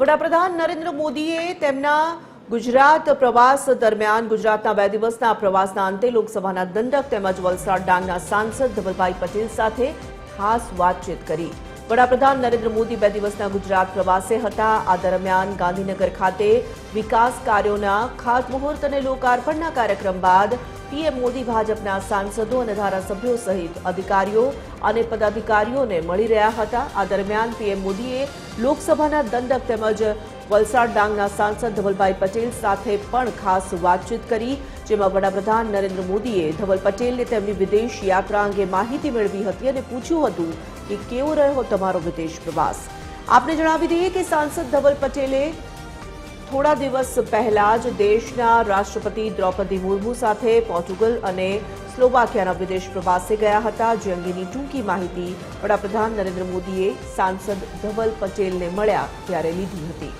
વડાપ્રધાન નરેન્દ્ર મોદીએ તેમના ગુજરાત પ્રવાસ દરમિયાન, ગુજરાતના બે દિવસના પ્રવાસના અંતે લોકસભાના દંડક તેમજ વલસાડ ડાંગના સાંસદ ધવલભાઈ પટેલ સાથે ખાસ વાતચીત કરી. વડાપ્રધાન નરેન્દ્ર મોદી બે દિવસના ગુજરાત પ્રવાસે હતા. આ દરમિયાન ગાંધીનગર ખાતે વિકાસ કાર્યોના ખાતમુહૂર્ત અને લોકાર્પણના કાર્યક્રમ બાદ પીએમ મોદી ભાજપના સાંસદો અને ધારાસભ્યો સહિત અધિકારીઓ અને પદાધિકારીઓને મળી રહ્યા હતા. આ દરમિયાન પીએમ મોદીએ લોકસભાના દંડક તેમજ વલસાડ ડાંગના સાંસદ ધવલભાઈ પટેલ સાથે પણ ખાસ વાતચીત કરી, જેમાં વડાપ્રધાન નરેન્દ્ર મોદીએ ધવલ પટેલને તેમની વિદેશ યાત્રા અંગે માહિતી મેળવી હતી અને પૂછ્યું હતું કે કેવો રહ્યો તમારો વિદેશ પ્રવાસ? આપને જણાવી દઈએ કે સાંસદ ધવલ પટેલે થોડા દિવસ પહેલા જ દેશના રાષ્ટ્રપતિ દ્રૌપદી મુર્મુ સાથે પોર્ટુગલ અને સ્લોવાકિયાના વિદેશ પ્રવાસે ગયા હતા. જે અંગેની ટૂંકી માહિતી વડાપ્રધાન નરેન્દ્ર મોદીએ સાંસદ ધવલ પટેલને મળ્યા ત્યારે લીધી હતી.